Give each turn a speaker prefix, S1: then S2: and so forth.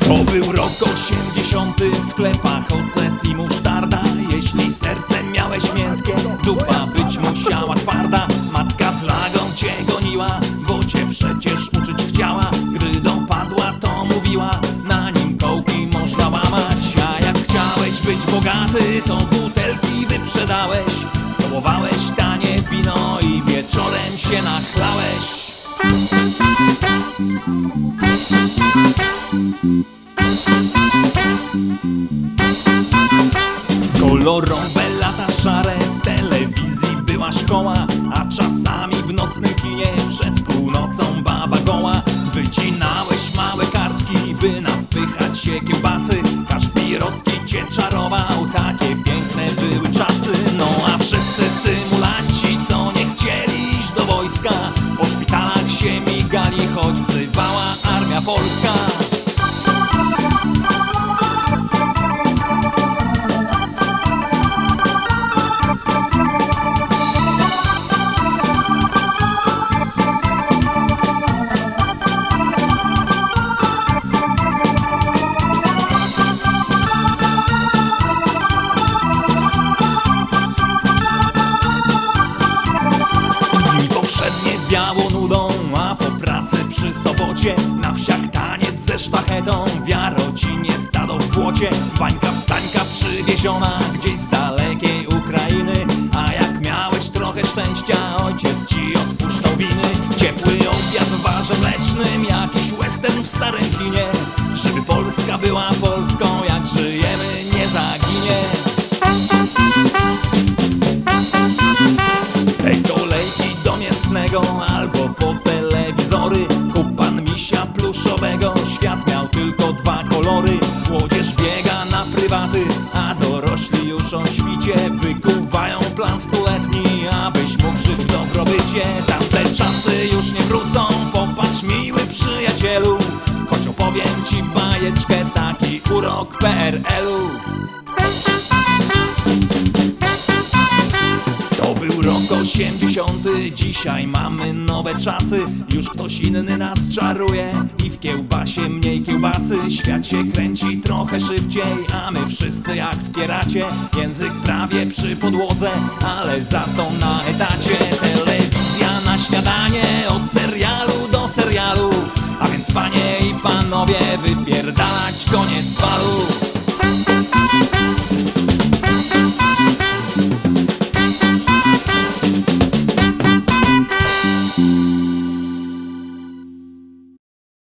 S1: To był rok 80 w sklepach ocet i musztarda. Jeśli serce miałeś miętkie, dupa być musiała twarda. Matka z lagą cię goniła, bo cię przecież uczyć chciała. Gdy dopadła to mówiła, na nim kołki można łamać. A jak chciałeś być bogaty, to butelki wieczorem się nachlałeś. Kolorowe lata szare w telewizji była szkoła A czasami w nocnym kinie przed północą baba goła. Wycinałeś małe Po szpitalach się migali, choć wzywała armia polska błocie Wańka wstańka przywieziona gdzieś z dalekiej Ukrainy. A jak miałeś trochę szczęścia, ojciec ci odpuszczał winy. Ciepły obiad w barze mlecznym, jakiś western w starym kinie. Żeby Polska była Polską, jak żyjemy nie zaginie. Te kolejki do mięsnego albo po telewizory. Kup pan misia pluszowego, świat miał tylko dwa kolory prywaty, a dorośli już o świcie Wykuwają plan stuletni, abyś mógł żyć w dobrobycie. Tamte czasy już nie wrócą, popatrz miły przyjacielu Choć opowiem ci bajeczkę, taki urok PRL-u 80, dzisiaj mamy nowe czasy. Już ktoś inny nas czaruje i w kiełbasie mniej kiełbasy. Świat się kręci trochę szybciej, a my wszyscy jak w kieracie Język prawie przy podłodze, ale za to na etacie. Telewizja na śniadanie, od serialu do serialu. A więc panie i panowie, wypierdalać koniec balu